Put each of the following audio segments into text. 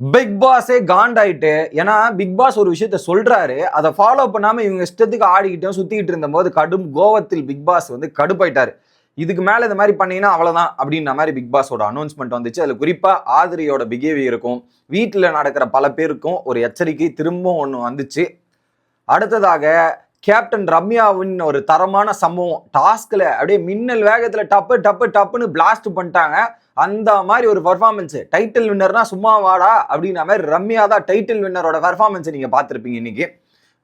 Big பாஸே காண்டாயிட்டு ஏன்னா big pass ஒரு விஷயத்த சொல்றாரு அதை ஃபாலோ பண்ணாம இவங்க இஷ்டத்துக்கு ஆடிக்கிட்டோம் சுத்திக்கிட்டு இருந்தபோது கடும் கோவத்தில் பிக் பாஸ் வந்து கடுப்பாயிட்டாரு. இதுக்கு மேல இந்த மாதிரி பண்ணீங்கன்னா அவ்வளவுதான் அப்படின்ற மாதிரி பிக் பாஸோட அனௌன்ஸ்மெண்ட் வந்துச்சு. அதுல குறிப்பா ஆதிரியோட பிஹேவியருக்கும் வீட்டில் நடக்கிற பல பேருக்கும் ஒரு எச்சரிக்கை திரும்பவும் ஒன்று வந்துச்சு. அடுத்ததாக கேப்டன் ரம்யாவின் ஒரு தரமான சம்பவம். டாஸ்கில் அப்படியே மின்னல் வேகத்தில் டப்பு டப்பு டப்புன்னு பிளாஸ்ட் பண்ணிட்டாங்க. அந்த மாதிரி ஒரு பர்ஃபார்மன்ஸ் டைட்டில் வின்னர்னா சும்மா வாடா அப்படின்ற மாதிரி ரம்யா தான் டைட்டில் வின்னரோட பர்ஃபார்மன்ஸ் நீங்கள் பார்த்துருப்பீங்க இன்னைக்கு.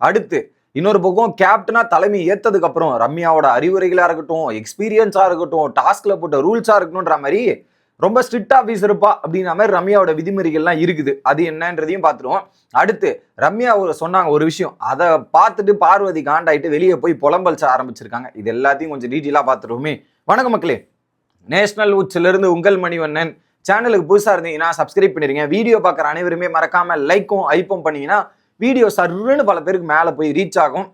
அடுத்து இன்னொரு பக்கம் கேப்டனா தலைமை ஏற்றதுக்கப்புறம் ரம்யாவோட அறிவுரைகளாக இருக்கட்டும் எக்ஸ்பீரியன்ஸாக இருக்கட்டும் டாஸ்கில் போட்ட ரூல்ஸாக இருக்கணுன்ற மாதிரி ரொம்ப ஸ்ட்ரிக்ட் ஆஃபீஸ் இருப்பா அப்படின்ற மாதிரி ரம்யாவோட விதிமுறைகள்லாம் இருக்குது. அது என்னன்றதையும் பார்த்துருவோம். அடுத்து ரம்யா ஒரு சொன்னாங்க ஒரு விஷயம். அதை பார்த்துட்டு பார்வதி காண்டாயிட்டு வெளியே போய் புலம்பல்ச ஆரம்பிச்சிருக்காங்க. இது எல்லாத்தையும் கொஞ்சம் டீட்டெயிலாக பார்த்துருவோமே. வணக்கம் மக்களே. நேஷனல் உச்சிலிருந்து உங்கள் மணிவண்ணன். சேனலுக்கு புதுசாக இருந்தீங்கன்னா சப்ஸ்கிரைப் பண்ணிடுங்க வீடியோ பார்க்குற அனைவருமே மறக்காமல் லைக்கும் ஐப்பும் பண்ணிங்கன்னா வீடியோ சர்ருன்னு பல பேருக்கு மேலே போய் ரீச் ஆகும்.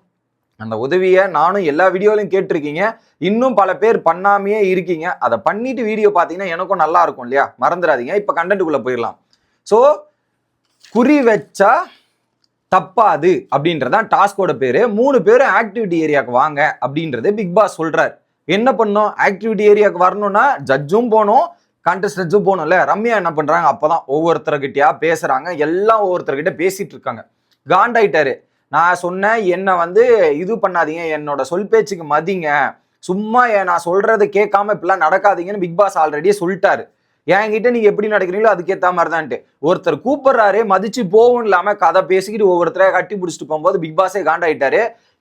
அந்த உதவியை நானும் எல்லா வீடியோலையும் கேட்டிருக்கீங்க. இன்னும் பல பேர் பண்ணாமையே இருக்கீங்க. அதை பண்ணிட்டு வீடியோ பார்த்தீங்கன்னா எனக்கும் நல்லா இருக்கும் இல்லையா? மறந்துடாதீங்க. இப்போ கண்டென்ட்டுக்குள்ளே போயிடலாம். ஸோ குறி வச்சா தப்பாது அப்படின்றதான் டாஸ்கோட பேர். மூணு பேரும் ஆக்டிவிட்டி ஏரியாவுக்கு வாங்க அப்படின்றது பிக் பாஸ் சொல்றாரு. என்ன பண்ணோம்? ஆக்டிவிட்டி ஏரியாவுக்கு வரணும்னா ஜட்ஜும் போகணும் கண்டஸ்டன்ஸும் போகணும்ல ரம்யா என்ன பண்ணுறாங்க அப்போ தான் ஒவ்வொருத்தர்கிட்டயா பேசுறாங்க. எல்லாம் ஒவ்வொருத்தர்கிட்ட பேசிட்டு இருக்காங்க. காண்டாயிட்டாரு. நான் சொன்னேன் என்னை வந்து இது பண்ணாதீங்க என்னோட சொல் பேச்சுக்கு மதிங்க. சும்மா ஏன் நான் சொல்றதை கேட்காம இப்படிலாம் நடக்காதீங்கன்னு பிக் பாஸ் ஆல்ரெடியே சொல்லிட்டாரு. என்கிட்ட நீங்க எப்படி நடக்கிறீங்களோ அதுக்கேத்த மாதிரி தான்ட்டு ஒருத்தர் கூப்பிடுறாரு மதிச்சு போகும் இல்லாம கதை பேசிக்கிட்டு ஒவ்வொருத்தரை கட்டி பிடிச்சிட்டு போகும்போது பிக் பாஸே காண்டாயிட்டாரு.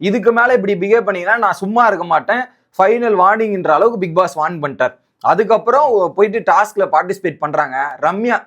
இதுக்கு மேல இப்படி பிஹேவ் பண்ணீங்கன்னா நான் சும்மா இருக்க மாட்டேன். ஃபைனல் வார்னிங்ன்ற அளவுக்கு பிக் பாஸ் வார்ன் பண்ணிட்டார். அதுக்கப்புறம் போயிட்டு டாஸ்க்ல பார்ட்டிசிபேட் பண்றாங்க ரம்யா.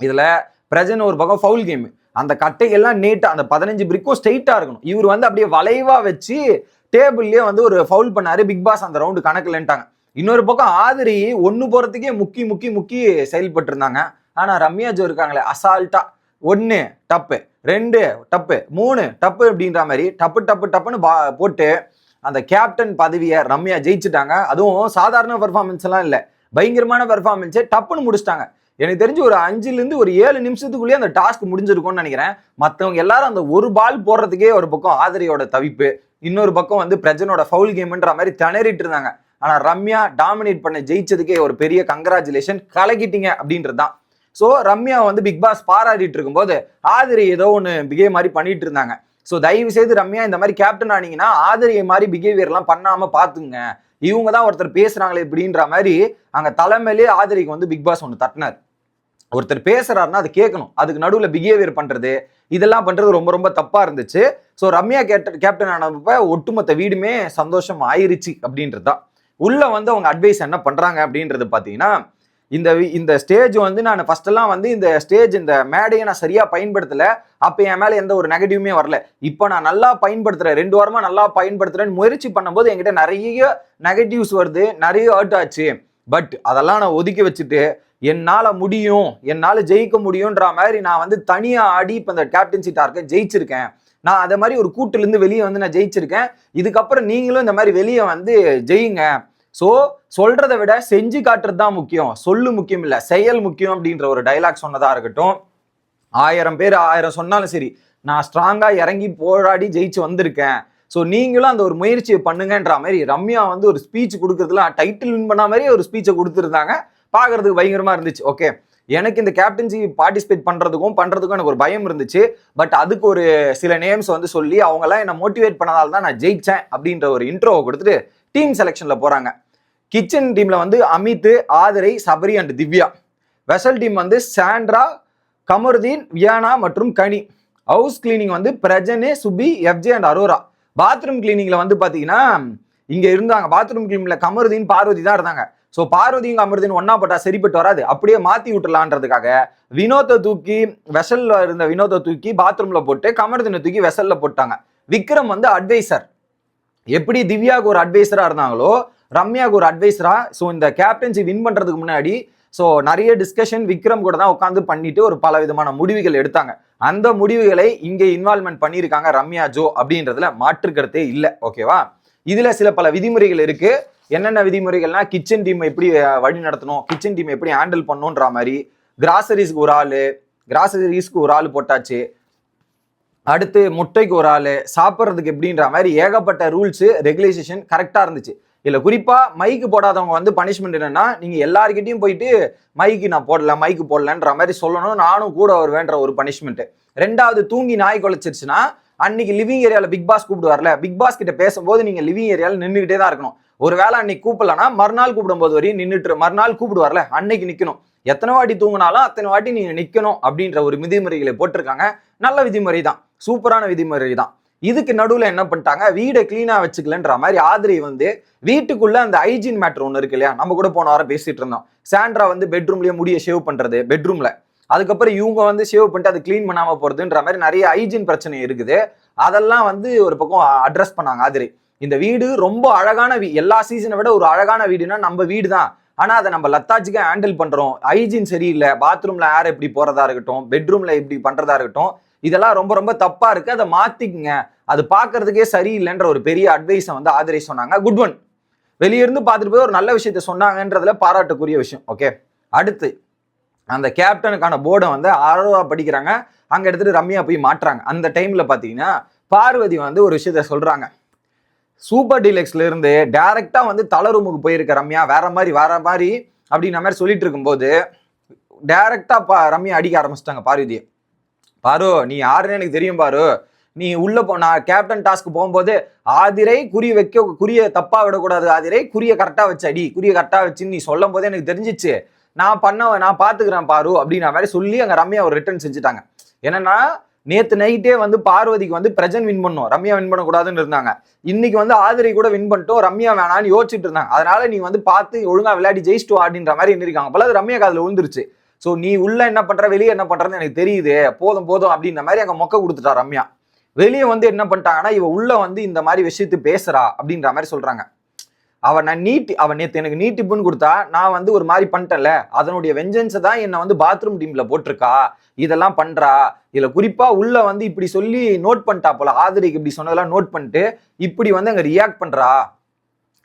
இதுல பிரஜன் ஒரு பக்கம் ஃபவுல் கேமு அந்த கட்டைகள்லாம் நீட்டாக அந்த பதினஞ்சு பிரிக்கும் ஸ்ட்ரெயிட்டாக இருக்கணும். இவர் வந்து அப்படியே வளைவாக வச்சு டேபிள்லேயே வந்து ஒரு ஃபவுல் பண்ணாரு. பிக் பாஸ் அந்த ரவுண்டு கணக்குலன்ட்டாங்க. இன்னொரு பக்கம் ஆதிரி ஒன்று போகிறதுக்கே முக்கி முக்கி முக்கி செயல்பட்டு இருந்தாங்க ஆனால் ரம்யா ஜோ இருக்காங்களே அசால்ட்டா ஒன்று டப்பு. ரெண்டு டப்பு. மூணு டப்பு அப்படின்ற மாதிரி டப்பு டப்பு டப்புன்னு பா- போட்டு அந்த கேப்டன் பதவியை ரம்யா ஜெயிச்சுட்டாங்க. அதுவும் சாதாரண பெர்ஃபார்மன்ஸ் எல்லாம் இல்லை. பயங்கரமான பெர்ஃபார்மன்ஸே டப்புன்னு முடிச்சிட்டாங்க. எனக்கு தெரிஞ்சு ஒரு அஞ்சுலேருந்து ஒரு ஏழு நிமிஷத்துக்குள்ளேயே அந்த டாஸ்க் முடிஞ்சிருக்கும்னு நினைக்கிறேன். மற்றவங்க எல்லாரும் அந்த ஒரு பால் போடுறதுக்கே ஒரு பக்கம் ஆதிரியோட தவிப்பு. இன்னொரு பக்கம் வந்து பிரஜனோட ஃபவுல் கேம்ன்ற மாதிரி திணறிட்டு இருந்தாங்க. ஆனால் ரம்யா டாமினேட் பண்ண ஜெயிச்சதுக்கே ஒரு பெரிய கங்க்ராச்சுலேஷன் கலக்கிட்டீங்க அப்படின்றது தான் ஸோ ரம்யா வந்து பிக் பாஸ் பாராட்டிட்டு இருக்கும்போது ஆதிரி ஏதோ ஒன்று பிகே மாதிரி பண்ணிட்டு இருந்தாங்க. ஸோ தயவு செய்து ரம்யா இந்த மாதிரி கேப்டன் ஆனீங்கன்னா ஆதிரியை மாதிரி பிஹேவியர்லாம் பண்ணாமல் பார்த்துங்க இவங்க தான் ஒருத்தர் பேசுகிறாங்களே இப்படின்ற மாதிரி அங்கே தலைமையிலே ஆதிரிக்கு வந்து பிக் பாஸ் ஒன்று தட்டினார். ஒருத்தர் பேசுறாருன்னா அது கேட்கணும். அதுக்கு நடுவில் பிஹேவியர் பண்றது இதெல்லாம் பண்றது ரொம்ப ரொம்ப தப்பா இருந்துச்சு. ஸோ ரம்யா கேப்டன் கேப்டன் ஆனப்ப ஒட்டுமொத்த வீடுமே சந்தோஷம் ஆயிருச்சு அப்படின்றது தான் உள்ள வந்து அவங்க அட்வைஸ் என்ன பண்றாங்க அப்படின்றது பார்த்தீங்கன்னா இந்த இந்த ஸ்டேஜ் வந்து நான் ஃபஸ்ட்டெல்லாம் வந்து இந்த ஸ்டேஜ் இந்த மேடையை நான் சரியாக பயன்படுத்தலை. அப்போ என் மேலே எந்த ஒரு நெகட்டிவுமே வரல. இப்போ நான் நல்லா பயன்படுத்துகிறேன் ரெண்டு வாரமாக நல்லா பயன்படுத்துகிறேன்னு முயற்சி பண்ணும்போது என்கிட்ட நிறைய நெகட்டிவ்ஸ் வருது நிறைய ஹர்ட் ஆச்சு. பட் அதெல்லாம் நான் ஒதுக்கி வச்சுட்டு என்னால் முடியும் என்னால் ஜெயிக்க முடியுன்ற மாதிரி நான் வந்து தனியாக ஆடி இப்போ இந்த கேப்டன்சி டார்க்கை ஜெயிச்சிருக்கேன். நான் அதை மாதிரி ஒரு கூட்டிலேருந்து வெளியே வந்து நான் ஜெயிச்சிருக்கேன். இதுக்கப்புறம் நீங்களும் இந்த மாதிரி வெளியே வந்து ஜெயிங்க. ஸோ சொல்கிறத விட செஞ்சு காட்டுறது தான் முக்கியம். சொல்லு முக்கியம் இல்லை செயல் முக்கியம் அப்படின்ற ஒரு டைலாக் சொன்னதாக இருக்கட்டும். ஆயிரம் பேர் ஆயிரம் சொன்னாலும் சரி நான் ஸ்ட்ராங்காக இறங்கி போராடி ஜெயிச்சு வந்திருக்கேன். ஸோ நீங்களும் அந்த ஒரு முயற்சியை பண்ணுங்கன்ற மாதிரி ரம்யா வந்து ஒரு ஸ்பீச் கொடுக்கறதுல டைட்டில் வின் பண்ண மாதிரி ஒரு ஸ்பீச்சை கொடுத்துருந்தாங்க. பார்க்கறதுக்கு பயங்கரமாக இருந்துச்சு. ஓகே எனக்கு இந்த கேப்டன்சி பார்ட்டிசிபேட் பண்ணுறதுக்கும் பண்ணுறதுக்கும் எனக்கு ஒரு பயம் இருந்துச்சு. பட் அதுக்கு ஒரு சில நேம்ஸ் வந்து சொல்லி அவங்கெல்லாம் என்னை மோட்டிவேட் பண்ணதால் தான் நான் ஜெயித்தேன் அப்படின்ற ஒரு இன்ட்ரோவை கொடுத்துட்டு டீம் செலெக்ஷனில் போகிறாங்க கிச்சன் டீமில் வந்து Amit Aadhirai Sabari and Divya. Vessel team வந்து சாண்ட்ரா கமருதீன் வியானா மற்றும் கனி. ஹவுஸ் கிளீனிங் வந்து பிரஜனே Subi FJ and Aurora bathroom கிளீனிங்ல வந்து பாத்தீங்கன்னா இங்க இருந்தாங்க. பாத்ரூம் கிளீனிங்ல கமருதீன் பார்வதி தான் இருந்தாங்க. ஸோ பார்வதியும் அமிர்தின் ஒன்னா போட்டா சரிப்பட்டு வராது. அப்படியே மாத்தி விட்டுலான்றதுக்காக வினோத்தை தூக்கி வெசல்ல இருந்த வினோத்தை தூக்கி பாத்ரூம்ல போட்டு கமருதீனை தூக்கி வெசல்ல போட்டாங்க. விக்ரம் வந்து அட்வைசர் எப்படி திவ்யாவுக்கு ஒரு அட்வைசரா இருந்தாங்களோ ரம்யாவுக்கு ஒரு அட்வைசரா ஸோ இந்த கேப்டன்சி வின் பண்றதுக்கு முன்னாடி ஸோ நிறைய டிஸ்கஷன் விக்ரம் கூட தான் உட்காந்து பண்ணிட்டு ஒரு பல விதமான முடிவுகள் எடுத்தாங்க. அந்த முடிவுகளை இங்கே இன்வால்மெண்ட் பண்ணியிருக்காங்க ரம்யா ஜோ அப்படின்றதுல மாற்றுக்கருத்தே இல்லை. ஓகேவா இதுல சில பல விதிமுறைகள் இருக்கு. என்னென்ன விதிமுறைகள்னா கிச்சன் டீம் எப்படி வழி நடத்தணும் கிச்சன் டீம் எப்படி ஹேண்டில் பண்ணணுன்ற மாதிரி. கிராசரிஸ்க்கு ஒரு ஆள் கிராசரிஸ்க்கு ஒரு ஆள் போட்டாச்சு. அடுத்து முட்டைக்கு ஒரு ஆள் சாப்பிட்றதுக்கு எப்படின்ற மாதிரி ஏகப்பட்ட ரூல்ஸு ரெகுலேஷேஷன் கரெக்டாக இருந்துச்சு. இல்லை குறிப்பாக மைக்கு போடாதவங்க வந்து பனிஷ்மெண்ட் என்னென்னா நீங்கள் எல்லாருக்கிட்டையும் போயிட்டு மைக்கு நான் போடல மைக்கு போடலன்ற மாதிரி சொல்லணும். நானும் கூட வருவேன்ற ஒரு பனிஷ்மெண்ட்டு ரெண்டாவது தூங்கி நாய் குலைச்சிருச்சுன்னா அன்னைக்கு லிவிங் ஏரியாவில் பிக் பாஸ் கூப்பிட்டு வரல பிக் பாஸ் கிட்ட பேசும்போது நீங்கள் லிவிங் ஏரியாவில் நின்றுக்கிட்டே தான் இருக்கணும். ஒரு வேளை அன்னைக்கு கூப்பிடலன்னா மறுநாள் கூப்பிடும்போது வரையும் நின்றுட்டு மறுநாள் கூப்பிடுவார்ல அன்னைக்கு நிற்கணும் எத்தனை வாட்டி தூங்கினாலும் அத்தனை வாட்டி நீங்கள் நிற்கணும் அப்படின்ற ஒரு விதிமுறைகளை போட்டிருக்காங்க. நல்ல விதிமுறை தான். சூப்பரான விதிமுறை தான். இதுக்கு நடுவில் என்ன பண்ணிட்டாங்க? வீடை கிளீனாக வச்சுக்கலன்ற மாதிரி ஆதிரை வந்து வீட்டுக்குள்ள அந்த ஹைஜீன் மேட்ரு ஒன்று இருக்கு இல்லையா? நம்ம கூட போன வாரம் பேசிட்டு இருந்தோம். சாண்ட்ரா வந்து பெட்ரூம்லயே முடிய ஷேவ் பண்றது பெட்ரூம்ல அதுக்கப்புறம் இவங்க வந்து ஷேவ் பண்ணிட்டு அதை க்ளீன் பண்ணாமல் போகிறதுன்ற மாதிரி நிறைய ஹைஜீன் பிரச்சனை இருக்குது. அதெல்லாம் வந்து ஒரு பக்கம் அட்ரஸ் பண்ணாங்க ஆதிரி. இந்த வீடு ரொம்ப அழகான வீ எல்லா சீசனை விட ஒரு அழகான வீடுனா நம்ம வீடு தான் ஆனால் அதை நம்ம லத்தாஜிக்கா ஹேண்டில் பண்ணுறோம் ஹைஜீன் சரியில்லை. பாத்ரூமில் ஏர் எப்படி போகிறதா இருக்கட்டும் பெட்ரூமில் எப்படி பண்ணுறதா இருக்கட்டும் இதெல்லாம் ரொம்ப ரொம்ப தப்பா இருக்கு. அதை மாத்திக்குங்க. அது பாக்குறதுக்கே சரியில்லைன்ற ஒரு பெரிய அட்வைஸை வந்து ஆதரி சொன்னாங்க. குட் ஒன் வெளியிருந்து பார்த்துட்டு போய் ஒரு நல்ல விஷயத்த சொன்னாங்கன்றதுல பாராட்டுக்குரிய விஷயம். ஓகே அடுத்து அந்த கேப்டனுக்கான போர்டை வந்து ஆர்வா படிக்கிறாங்க. அங்க எடுத்துட்டு ரம்யா போய் மாட்டுறாங்க. அந்த டைம்ல பாத்தீங்கன்னா பார்வதி வந்து ஒரு விஷயத்த சொல்றாங்க. சூப்பர் டீலக்ஸ்ல இருந்து டைரக்டா வந்து தலை ரூமுக்கு போயிருக்க ரம்யா. வேற மாதிரி வேற மாதிரி அப்படின்ற மாதிரி சொல்லிட்டு இருக்கும்போது டைரக்டா பா ரம்யா அடிக்க ஆரம்பிச்சிட்டாங்க பார்வதியை. பாரு நீ யாருன்னு எனக்கு தெரியும் பாரு. நீ உள்ள போ நான் கேப்டன் டாஸ்க் போகும்போது ஆதிரை குறி வைக்க குறிய தப்பா விடக்கூடாது. ஆதிரை குறிய கரெக்டா வச்சு அடி. குறிய கரெக்டா வச்சு நீ சொல்லும் போதே எனக்கு தெரிஞ்சிச்சு. நான் பண்ண நான் பாத்துக்கிறேன் பாரு அப்படின்ற மாதிரி சொல்லி அங்க ரம்யா ஒரு ரிட்டர்ன் செஞ்சுட்டாங்க. என்னன்னா நேத்து நைட்டே வந்து பார்வதிக்கு வந்து பிரஜன் வின் பண்ணும். ரம்யா வின் பண்ணக்கூடாதுன்னு இருந்தாங்க. இன்னைக்கு வந்து ஆதிரை கூட வின் பண்ணிட்டோம். ரம்யா வேணான்னு யோசிச்சுட்டு இருந்தாங்க. அதனால நீ வந்து பார்த்து ஒழுங்கா விளையாடி ஜெயிச்சிட்டு அப்படின்ற மாதிரி இருந்திருக்காங்க அப்பல அது ரம்யா காதில் விழுந்துருச்சு. ஸோ நீ உள்ள என்ன பண்ற? வெளியே என்ன பண்றன்னு எனக்கு தெரியுது. போதும் போதும் அப்படின்ற மாதிரி அங்கே மொக்க கொடுத்துட்டா ரம்யா. வெளியே வந்து என்ன பண்ணிட்டாங்கன்னா இவ உள்ள வந்து இந்த மாதிரி விஷயத்து பேசுறா அப்படின்ற மாதிரி சொல்றாங்க. அவன் நான் நீட்டி அவன் நேற்று எனக்கு நீட்டிப்புன்னு கொடுத்தா நான் வந்து ஒரு மாதிரி பண்ணிட்டேன்ல. அதனுடைய வெஞ்சன்ஸை தான் என்னை வந்து பாத்ரூம் டீம்ல போட்டிருக்கா. இதெல்லாம் பண்றா. இதில் குறிப்பா உள்ள வந்து இப்படி சொல்லி நோட் பண்ணிட்டா போல. ஆதரிக்கு இப்படி சொன்னதெல்லாம் நோட் பண்ணிட்டு இப்படி வந்து அங்கே ரியாக்ட் பண்றா.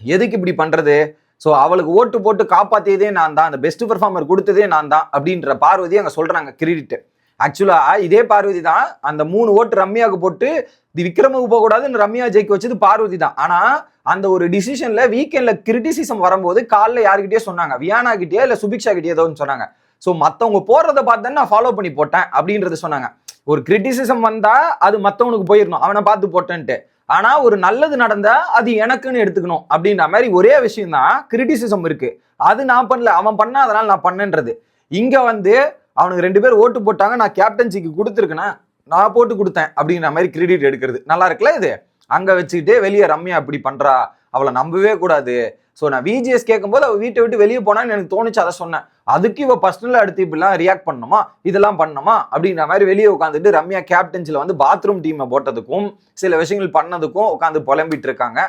எதுக்கு இப்படி பண்றது? ஸோ அவளுக்கு ஓட்டு போட்டு காப்பாத்தியதே நான் தான். அந்த பெஸ்ட் பெர்ஃபார்மர் கொடுத்ததே நான் தான் அப்படின்ற பார்வதி அங்கே சொல்கிறாங்க கிரெடிட் ஆக்சுவலாக இதே பார்வதி தான் அந்த மூணு ஓட்டு ரம்யாவுக்கு போட்டு இது விக்ரமுக்கு போகக்கூடாதுன்னு ரம்யா ஜெயிக்க வச்சது பார்வதி தான். ஆனால் அந்த ஒரு டிசிஷனில் வீக்கெண்டில் கிரிட்டிசிசம் வரும்போது காலைல யாருக்கிட்டே சொன்னாங்க. வியானா கிட்டேயோ இல்லை சுபிக்ஷா கிட்டே ஏதோன்னு சொன்னாங்க. ஸோ மற்றவங்க போடுறத பார்த்தேன்னு நான் ஃபாலோ பண்ணி போட்டேன் அப்படின்றத சொன்னாங்க. ஒரு கிரிட்டிசிசம் வந்தால் அது மற்றவனுக்கு போயிடணும் அவனை பார்த்து போட்டேன்ட்டு. ஆனா ஒரு நல்லது நடந்தா அது எனக்குன்னு எடுத்துக்கணும் அப்படின்ற மாதிரி ஒரே விஷயம் தான் கிரிட்டிசிசம் இருக்கு. அது நான் பண்ணல அவன் பண்ண அதனால நான் பண்ணேன்றது. இங்க வந்து அவனுக்கு ரெண்டு பேர் ஓட்டு போட்டாங்க நான் கேப்டன்சிக்கு கொடுத்துருக்கேன்னா நான் போட்டு கொடுத்தேன் அப்படிங்கிற மாதிரி கிரெடிட் எடுக்கிறது. நல்லா இருக்குல்ல இது? அங்க வச்சுக்கிட்டே வெளியே ரம்யா இப்படி பண்றா அவளை நம்பவே கூடாது. ஸோ நான் விஜிஎஸ் கேட்கும்போது அவள் வீட்டை விட்டு வெளியே போனான்னு எனக்கு தோணுச்சு அதை சொன்னேன். அதுக்கு இவ பர்சனலாக அடுத்து இப்படிலாம் ரியாக்ட் பண்ணணுமா? இதெல்லாம் பண்ணணுமா? அப்படின்ற மாதிரி வெளியே உட்காந்துட்டு ரம்யா கேப்டன்ஸில் வந்து பாத்ரூம் டீமை போட்டதுக்கும் சில விஷயங்கள் பண்ணதுக்கும் உட்காந்து புலம்பிட்டு இருக்காங்க.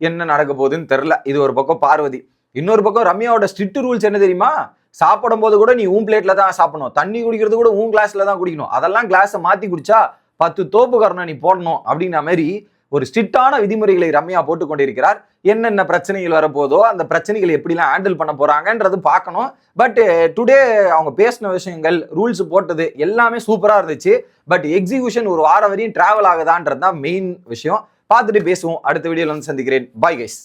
என்ன நடக்க போகுதுன்னு தெரில இது ஒரு பக்கம் பார்வதி. இன்னொரு பக்கம் ரம்யாவோட ஸ்ட்ரிக்ட் ரூல்ஸ் என்ன தெரியுமா? சாப்பிடும் போது கூட நீ உன் பிளேட்ல தான் சாப்பிடணும். தண்ணி குடிக்கிறது கூட உன் கிளாஸ்ல தான் குடிக்கணும். அதெல்லாம் கிளாஸை மாத்தி குடிச்சா பத்து தோப்பு கரணம் நீ போடணும் அப்படின்ற மாதிரி ஒரு ஸ்ட்ரிக்டான விதிமுறைகளை ரம்யா போட்டு கொண்டிருக்கிறார் என்னென்ன பிரச்சனைகள் வரப்போதோ அந்த பிரச்சனைகளை எப்படிலாம் ஹேண்டில் பண்ண போறாங்கன்றது பார்க்கணும். பட் டுடே eh, அவங்க பேசின விஷயங்கள் ரூல்ஸ் போட்டது எல்லாமே சூப்பரா இருந்துச்சு. பட் எக்ஸிகியூஷன் ஒரு வாரம் வரையும் டிராவல் ஆகுதான்றது தான் மெயின் விஷயம். பார்த்துட்டு பேசுவோம். அடுத்த வீடியோல வந்து சந்திக்கிறேன். Bye guys